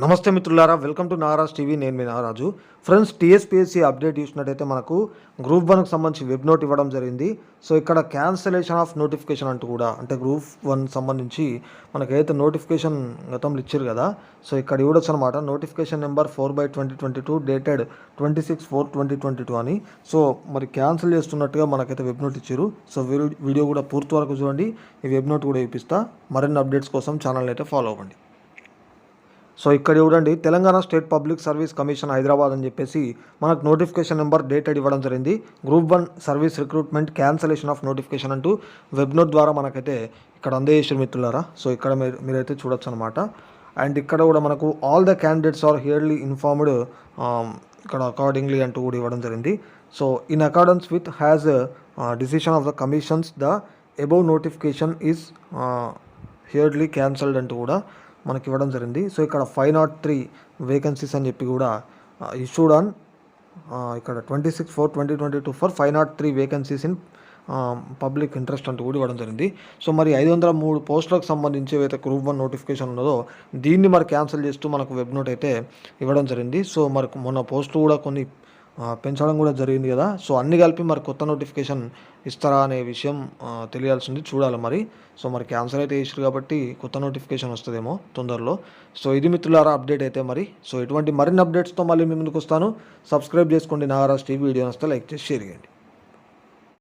నమస్తే మిత్రులారా welcome to Naraj TV. నేను మీ నారాజు. ఫ్రెండ్స్ టీఎస్పీఎస్సీ అప్డేట్ చూసినట్టయితే మనకు గ్రూప్ వన్కి సంబంధించి వెబ్ నోట్ ఇవ్వడం జరిగింది. సో ఇక్కడ క్యాన్సలేషన్ ఆఫ్ నోటిఫికేషన్ అంటూ కూడా అంటే గ్రూప్ వన్ సంబంధించి మనకైతే నోటిఫికేషన్ గతంలో ఇచ్చారు కదా. సో ఇక్కడ ఇవ్వడొచ్చు అనమాట notification number four by twenty twenty two dated twenty six four twenty twenty two అని. సో మరి క్యాన్సిల్ చేస్తున్నట్టుగా మనకైతే వెబ్ నోట్ ఇచ్చారు సో వీడియో వీడియో కూడా పూర్తి వరకు చూడండి. ఈ వెబ్ నోట్ కూడా ఇప్పిస్తా. మరిన్ని అప్డేట్స్ కోసం ఛానల్ అయితే ఫాలో అవ్వండి. సో ఇక్కడ చూడండి Telangana state public service commission Hyderabad అని చెప్పేసి మనకు నోటిఫికేషన్ నెంబర్ డేటెడ్ ఇవ్వడం జరిగింది. Group one service recruitment cancellation of notification అంటూ వెబ్నోట్ ద్వారా మనకైతే ఇక్కడ అందజేసిన మిత్రులారా. సో ఇక్కడ మీరు మీరైతే చూడొచ్చు అనమాట అండ్ ఇక్కడ కూడా మనకు all the candidates are hereby informed ఇక్కడ అకార్డింగ్లీ అంటూ కూడా ఇవ్వడం జరిగింది. So in accordance with has decision of the commissions the above notification is hereby cancelled అంటూ కూడా మనకి ఇవ్వడం జరిగింది. సో ఇక్కడ ఫైవ్ నాట్ త్రీ వేకెన్సీస్ అని చెప్పి కూడా ఇష్యూడ్ ఆన్ ఇక్కడ twenty six four twenty twenty two four five nought three vacancies in public interest అంటూ కూడా ఇవ్వడం జరిగింది. సో మరి ఐదు వందల మూడు పోస్టులకు సంబంధించి ఏవైతే గ్రూప్ వన్ నోటిఫికేషన్ ఉన్నదో దీన్ని మరి క్యాన్సిల్ చేస్తూ మనకు వెబ్ నోట్ అయితే ఇవ్వడం జరిగింది. సో మరి మొన్న పోస్టులు కూడా కొన్ని పెంచడం కూడా జరిగింది కదా. సో అన్ని కలిపి మరి కొత్త నోటిఫికేషన్ ఇస్తారా అనే విషయం తెలియాల్సింది చూడాలి మరి. సో మరి క్యాన్సర్ అయితే చేసారు కాబట్టి కొత్త నోటిఫికేషన్ వస్తుందేమో తొందరలో. సో ఇది మిత్రులారా అప్డేట్ అయితే మరి. సో ఇటువంటి మరిన్ని అప్డేట్స్తో మళ్ళీ మీ ముందుకు వస్తాను. సబ్స్క్రైబ్ చేసుకోండి నాగరాజ్ టీవీ. వీడియో వస్తే లైక్ చేసి షేర్ చేయండి.